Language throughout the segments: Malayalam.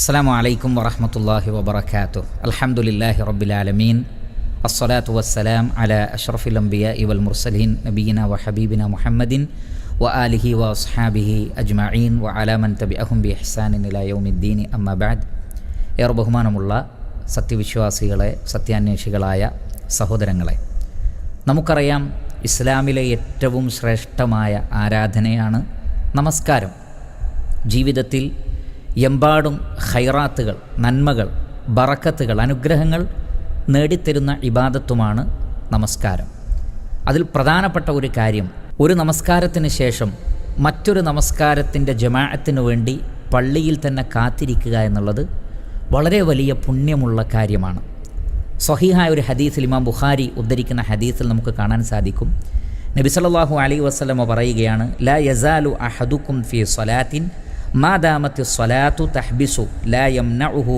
അസ്സാം വലൈക്കും വറഹമത്തല്ലാഹി വബർക്കാത്തു അലഹമുല്ലാഹി റബ്ബിലാലമീൻ അസ്സലാത്തു വസ്സലാം അല അഷ്റഫുൽ അംബിയ ഇവൽ മുർസലീൻ നബീന വ ഹബീബിന മുഹമ്മദിൻ വ ആലിഹി വ അസ്ഹാബിഹി അജ്മഈൻ വ അലാമൻ തബി അഹും ബി ഇഹ്സാനിൻ ഇലാ യൗമിദ്ദീൻ. അമ്മബാദ് ഏറെ ബഹുമാനമുള്ള സത്യവിശ്വാസികളെ സത്യാന്വേഷികളായ സഹോദരങ്ങളെ നമുക്കറിയാം ഇസ്ലാമിലെ ഏറ്റവും ശ്രേഷ്ഠമായ ആരാധനയാണ് നമസ്കാരം. ജീവിതത്തിൽ എമ്പാടും ഹൈറാത്തുകൾ നന്മകൾ ബറക്കത്തുകൾ അനുഗ്രഹങ്ങൾ നേടിത്തരുന്ന ഇബാദത്തുമാണ് നമസ്കാരം. അതിൽ പ്രധാനപ്പെട്ട ഒരു കാര്യം ഒരു നമസ്കാരത്തിന് ശേഷം മറ്റൊരു നമസ്കാരത്തിന്റെ ജമാഅത്തിന് വേണ്ടി പള്ളിയിൽ തന്നെ കാത്തിരിക്കുക എന്നുള്ളത് വളരെ വലിയ പുണ്യമുള്ള കാര്യമാണ്. സ്വഹീഹായ ഒരു ഹദീസിൽ ഇമാം ബുഖാരി ഉദ്ധരിക്കുന്ന ഹദീസിൽ നമുക്ക് കാണാൻ സാധിക്കും. നബി സല്ലല്ലാഹു വസ്ലമ പറയുകയാണ് ലാ യസാലു അഹദുക്കും ഫി സ്വലാത്തിൻ മാ ദാമത്തി സ്വലാത്തു തഹ്ബിസു ലായം യംനഉഹു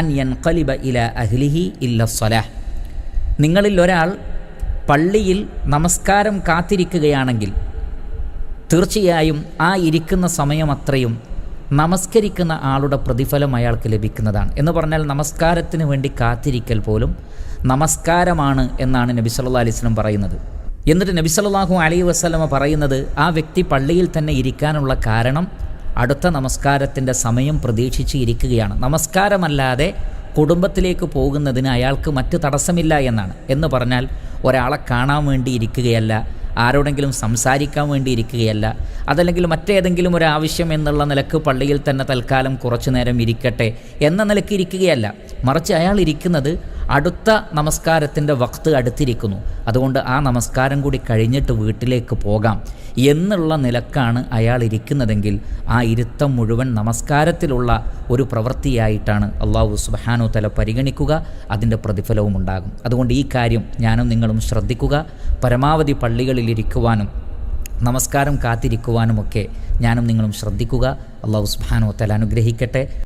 അൻ യൻഖലിബ ഇല അഹ്ലിഹി ഇല്ല സ്വലാഹ് നിങ്ങളിൽ ഒരാൾ പള്ളിയിൽ നമസ്കാരം കാത്തിരിക്കുകയാണെങ്കിൽ തീർച്ചയായും ആ ഇരിക്കുന്ന സമയം അത്രയും നമസ്കരിക്കുന്ന ആളുടെ പ്രതിഫലം അയാൾക്ക് ലഭിക്കുന്നതാണ്. എന്ന് പറഞ്ഞാൽ നമസ്കാരത്തിന് വേണ്ടി കാത്തിരിക്കൽ പോലും നമസ്കാരമാണ് എന്നാണ് നബി സല്ലാ അലൈഹി വസല്ലം പറയുന്നത്. എന്നിട്ട് നബി സല്ലല്ലാഹു അലൈഹി വസ്ലമ പറയുന്നത് ആ വ്യക്തി പള്ളിയിൽ തന്നെ ഇരിക്കാനുള്ള കാരണം അടുത്ത നമസ്കാരത്തിന്റെ സമയം പ്രതീക്ഷിച്ച് ഇരിക്കുകയാണ്. നമസ്കാരമല്ലാതെ കുടുംബത്തിലേക്ക് പോകുന്നതിന് അയാൾക്ക് മറ്റ് തടസ്സമില്ല എന്നാണ്. എന്ന് പറഞ്ഞാൽ ഒരാളെ കാണാൻ വേണ്ടി ഇരിക്കുകയല്ല. ആരോടെങ്കിലും സംസാരിക്കാൻ വേണ്ടി ഇരിക്കുകയല്ല. അതല്ലെങ്കിൽ മറ്റേതെങ്കിലും ഒരു ആവശ്യം എന്നുള്ള നിലയ്ക്ക് പള്ളിയിൽ തന്നെ തൽക്കാലം കുറച്ചു നേരം ഇരിക്കട്ടെ എന്ന നിലയ്ക്ക് ഇരിക്കുകയല്ല. മറിച്ച് അയാൾ ഇരിക്കുന്നത് അടുത്ത നമസ്കാരത്തിന്റെ വക്ത് അടുത്തിരിക്കുന്നു. അതുകൊണ്ട് ആ നമസ്കാരം കൂടി കഴിഞ്ഞിട്ട് വീട്ടിലേക്ക് പോകാം എന്നുള്ള നിലക്കാണ് അയാൾ ഇരിക്കുന്നതെങ്കിൽ ആ ഇരുത്തം മുഴുവൻ നമസ്കാരത്തിലുള്ള ഒരു പ്രവൃത്തിയായിട്ടാണ് അള്ളാഹു സുബാനു തല പരിഗണിക്കുക. അതിന്റെ പ്രതിഫലവും ഉണ്ടാകും. അതുകൊണ്ട് ഈ കാര്യം ഞാനും നിങ്ങളും ശ്രദ്ധിക്കുക. പരമാവധി പള്ളികളിൽ ഇരിക്കുവാനും നമസ്കാരം കാത്തിരിക്കുവാനുമൊക്കെ ഞാനും നിങ്ങളും ശ്രദ്ധിക്കുക. അള്ളാഹു സുബാനോ തല അനുഗ്രഹിക്കട്ടെ.